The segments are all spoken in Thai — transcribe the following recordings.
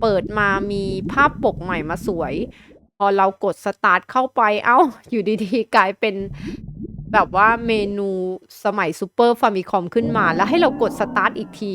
เปิดมามีภาพปกใหม่มาสวย พอเรากดสตาร์ทเข้าไปเอ้า อยู่ดีๆ กลายเป็นแบบว่าเมนูสมัยซูเปอร์ฟามิคอมขึ้นมา แล้วให้เรากดสตาร์ทอีกที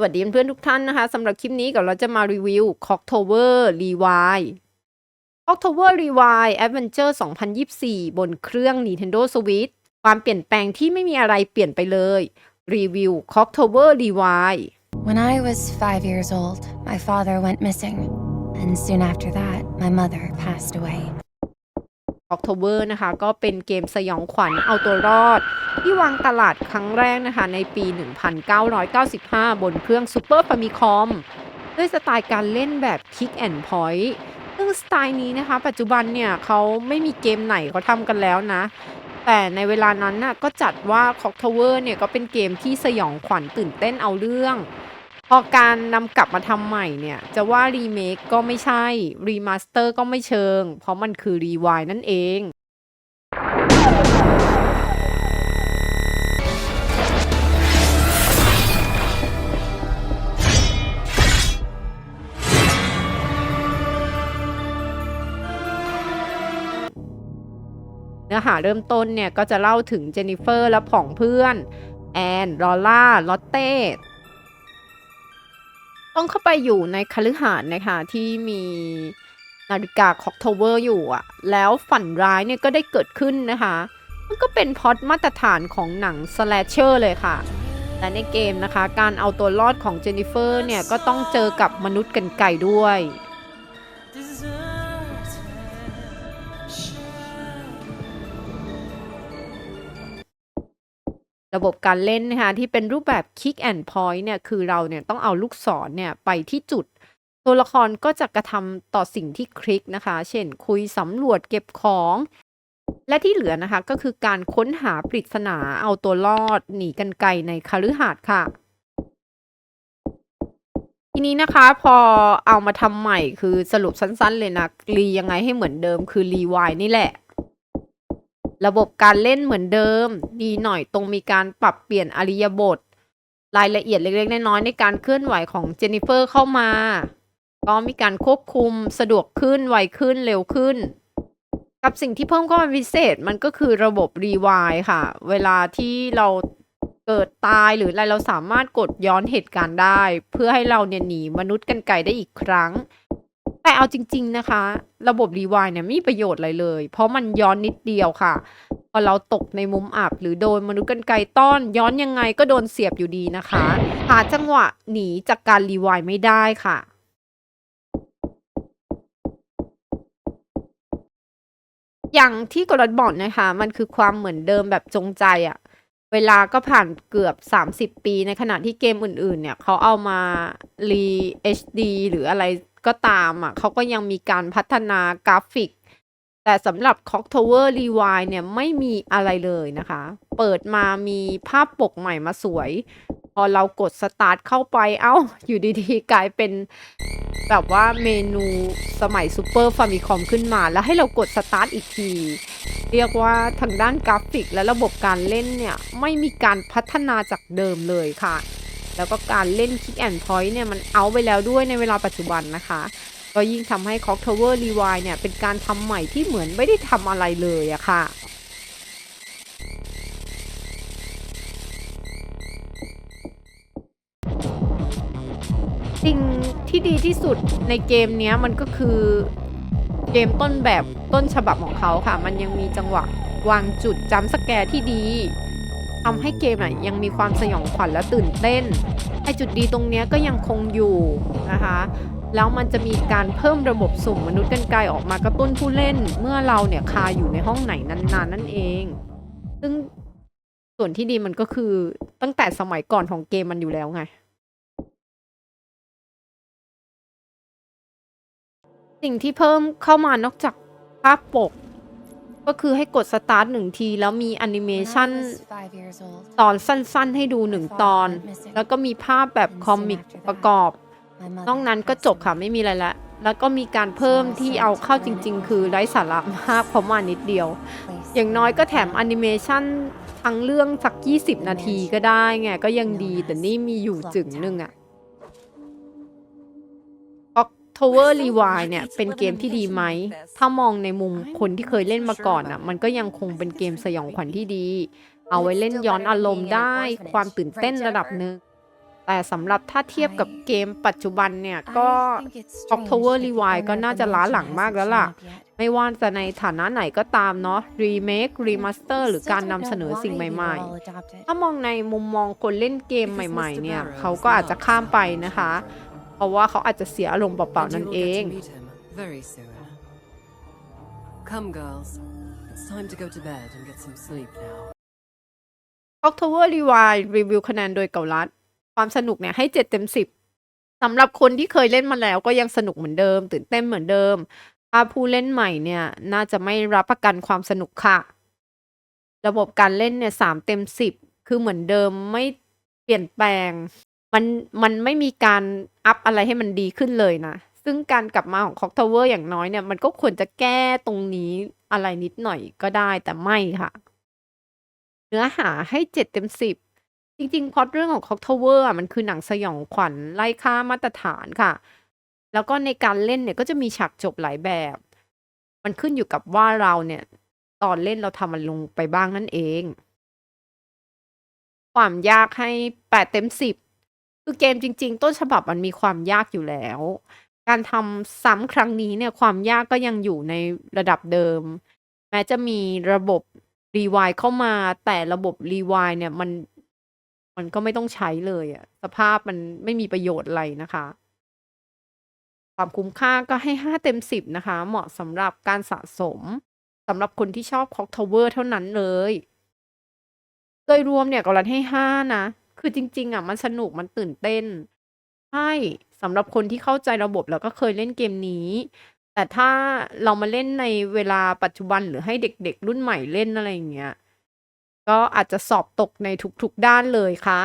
สวัสดีเพื่อนๆทุกท่านนะคะสำหรับคลิปนี้เดี๋ยวเราจะมารีวิว Cocktober Rewind Cocktober Rewind Adventure 2024 บนเครื่อง Nintendo Switch ความเปลี่ยนแปลงที่ไม่มีอะไรเปลี่ยนไปเลย รีวิว Cocktober Rewind When I was five years old, my father went missing. And soon after that, my mother passed away. October นะคะ ก็เป็นเกมสยองขวัญเอาตัวรอด ที่วางตลาดครั้งแรกนะคะ ในปี 1995 บนเครื่อง Super Famicom ด้วยสไตล์การเล่นแบบ Kick and Point ซึ่งสไตล์นี้นะคะ ปัจจุบันเนี่ยเขาไม่มีเกมไหนเขาทำกันแล้วนะ แต่ในเวลานั้นน่ะก็จัดว่า Cocktower เนี่ยก็เป็นเกมที่สยองขวัญตื่นเต้นเอาเรื่อง พอการนำกลับมาทำใหม่เนี่ย จะว่ารีเมคก็ไม่ใช่ รีมาสเตอร์ก็ไม่เชิง เพราะมันคือรีวายนั่นเองเนื้อหาเริ่มต้นเนี่ย ก็จะเล่าถึงเจนนิเฟอร์และผองเพื่อน แอน ลอล่า ลอตเต้ ต้องเข้าไปอยู่ในคฤหาสน์นะคะที่มีนาฬิกาคอกโทเวอร์อยู่อะแล้วฝันร้ายเนี่ยก็ได้เกิดขึ้นนะคะ มันก็เป็นพอดมาตรฐานของหนังสแลชเชอร์เลยค่ะ แต่ในเกมนะคะ การเอาตัวรอดของเจนนิเฟอร์เนี่ยก็ต้องเจอกับมนุษย์กันไก่ด้วย ระบบการเล่นนะคะที่เป็นรูปแบบ Kick and Point เนี่ยคือเราเนี่ยต้องเอาลูกศรเนี่ยไปที่จุด ตัวละครก็จะกระทำต่อสิ่งที่คลิกนะคะ เช่นคุยสำรวจเก็บของ และที่เหลือนะคะก็คือการค้นหาปริศนาเอาตัวรอดหนีกันไกลในคฤหาสน์ค่ะ ทีนี้นะคะพอเอามาทำใหม่คือสรุปสั้นๆเลยนะรียังไงให้เหมือนเดิมคือรีวายนี่แหละ ระบบการเล่นเหมือนเดิม ดีหน่อยตรงมีการปรับเปลี่ยนอริยบท รายละเอียดเล็กๆ น้อยๆในการเคลื่อนไหวของเจนนิเฟอร์เข้ามา ก็มีการควบคุมสะดวกขึ้นไวขึ้นเร็วขึ้น กับสิ่งที่เพิ่มเข้ามาพิเศษมันก็คือระบบรีวายค่ะ เวลาที่เราเกิดตายหรืออะไรเราสามารถกดย้อนเหตุการณ์ได้ เพื่อให้เราเนี่ยหนีมนุษย์กันไก่ได้อีกครั้ง แต่เอาจริง ๆนะคะ ระบบรีวายเนี่ยไม่มีประโยชน์อะไรเลย เพราะมันย้อนนิดเดียวค่ะ พอเราตกในมุมอับหรือโดนมนุษย์กันไกรต้อนย้อนยังไงก็โดนเสียบอยู่ดีนะคะ หาจังหวะหนีจากการรีวายไม่ได้ค่ะ อย่างที่กรดบอกนะคะ มันคือความเหมือนเดิมแบบจงใจอะเวลาก็ผ่านเกือบ 30 ปีในขณะที่เกมอื่น ๆ เนี่ยเขาเอามารี HD หรืออะไร ก็ตามอะเขาก็ยังมีการพัฒนากราฟิก แต่สำหรับ c o c k Tower Rewind เนี่ยไม่มีอะไรเลยนะคะ เปิดมามีภาพปกใหม่มาสวย พอเรากดสตาร์ทเข้าไปเอ้า อยู่ดีๆ กลายเป็นแบบว่าเมนูสมัย Super Famicom ขึ้นมา แล้วให้เรากดสตาร์ทอีกที เรียกว่าทางด้านกราฟิกและระบบการเล่นเนี่ย ไม่มีการพัฒนาจากเดิมเลยค่ะ แล้วก็การเล่น Kick and Point เนี่ยมันเอาไปแล้วด้วยในเวลาปัจจุบันนะคะ ก็ยิ่งทำให้ c o c k Tower Rewind เนี่ยเป็นการทำใหม่ที่เหมือนไม่ได้ทำอะไรเลยอะค่ะสิ่งที่ดีที่สุดในเกมเนี้ยมันก็คือเกมต้นแบบต้นฉบับของเขาค่ะ มันยังมีจังหวะวางจุดจัมป์สแกร์ที่ดี ทำให้เกมอะยังมีความสยองขวัญและตื่นเต้นไอจุดดีตรงเนี้ยก็ยังคงอยู่นะคะแล้วมันจะมีการเพิ่มระบบสุ่มมนุษย์กันไกลออกมากระตุ้นผู้เล่น เมื่อเราเนี่ยคาอยู่ในห้องไหนนานๆนั่นเอง ซึ่งส่วนที่ดีมันก็คือตั้งแต่สมัยก่อนของเกมมันอยู่แล้วไง สิ่งที่เพิ่มเข้ามานอกจากภาพปก ก็คือให้กดสตาร์ทหนึ่งที แล้วมีแอนิเม When I ชัน was five years old, ตอนสั้นๆ ให้ดูหนึ่งตอน แล้วก็มีภาพแบบคอมิกประกอบ my mother นอกนั้นก็ passed จบค่ะ away. ไม่มีอะไรละ แล้วก็มีการเพิ่มที่เอาเข้าจริง ๆ คือไร้สาระมากเพราะมานิดเดียว Placed อย่างน้อยก็แถม in แอนิเมชันทั้งเรื่องสัก 20 นาทีก็ได้ไงก็ยังดีแต่นี่มีอยู่จึงหนึ่งอะ October Rewind เนี่ยเป็นเกมที่ดีไหม ถ้ามองในมุมคนที่เคยเล่นมาก่อนอะมันก็ยังคงเป็นเกมสยองขวัญที่ดี เอาไว้เล่นย้อนอารมณ์ได้ ความตื่นเต้นระดับหนึ่ง แต่สำหรับถ้าเทียบกับเกมปัจจุบันเนี่ยก็ October Rewind ก็น่าจะล้าหลังมากแล้วล่ะ ไม่ว่าจะในฐานะไหนก็ตามเนาะรีเมครีมาสเตอร์หรือการนำเสนอสิ่งใหม่ๆ ถ้ามองในมุมมองคนเล่นเกมใหม่ ๆ เนี่ยเขาก็อาจจะข้ามไปนะคะ เพราะว่าเขาอาจจะเสียอารมณ์เปล่า And ๆนั่น you will เอ get ง to meet him very soon. Come, girls. It's time to go to bed and get some sleep now. October Rewind รีวิวคะแนนโดยเกาลัด ความสนุกเนี่ยให้ 7 เต็ม 10สำหรับคนที่เคยเล่นมาแล้วก็ยังสนุกเหมือนเดิม ตื่นเต้นเหมือนเดิม ถ้าผู้เล่นใหม่เนี่ย น่าจะไม่รับประกันความสนุกค่ะ ระบบการเล่นเนี่ยสามเต็มสิบคือเหมือนเดิมไม่เปลี่ยนแปลง มันมันไม่มีการอัพอะไรให้มันดีขึ้นเลยนะ ซึ่งการกลับมาของ Clock Tower อย่างน้อยเนี่ย มันก็ควรจะแก้ตรงนี้อะไรนิดหน่อยก็ได้แต่ไม่ค่ะ เนื้อหาให้เจ็ดเต็มสิบจริงๆพอตเรื่องของ Clock Tower อะมันคือหนังสยองขวัญไล่ค่ามาตรฐานค่ะ แล้วก็ในการเล่นเนี่ยก็จะมีฉากจบหลายแบบ มันขึ้นอยู่กับว่าเราเนี่ย ตอนเล่นเราทำมันลงไปบ้างนั่นเอง ความยากให้แปดเต็มสิบ คือเกมจริง ๆ ต้นฉบับมันมีความยากอยู่แล้ว การทำซ้ำครั้งนี้เนี่ยความยากก็ยังอยู่ในระดับเดิม แม้จะมีระบบรีวายเข้ามาแต่ระบบรีวายเนี่ยมันมันก็ไม่ต้องใช้เลยอะสภาพมันไม่มีประโยชน์อะไรนะคะ ความคุ้มค่าก็ให้ห้าเต็มสิบนะคะ เหมาะสำหรับการสะสมสำหรับคนที่ชอบ Clock Tower เท่านั้นเลย โดยรวมเนี่ยกรันให้ห้านะ คือจริง ๆ อะ มันสนุกมันตื่นเต้น ใช่สำหรับคนที่เข้าใจระบบแล้วก็เคยเล่นเกมนี้ แต่ถ้าเรามาเล่นในเวลาปัจจุบันหรือให้เด็กๆ รุ่นใหม่เล่นอะไรอย่างเงี้ย ก็อาจจะสอบตกในทุกๆด้านเลยค่ะ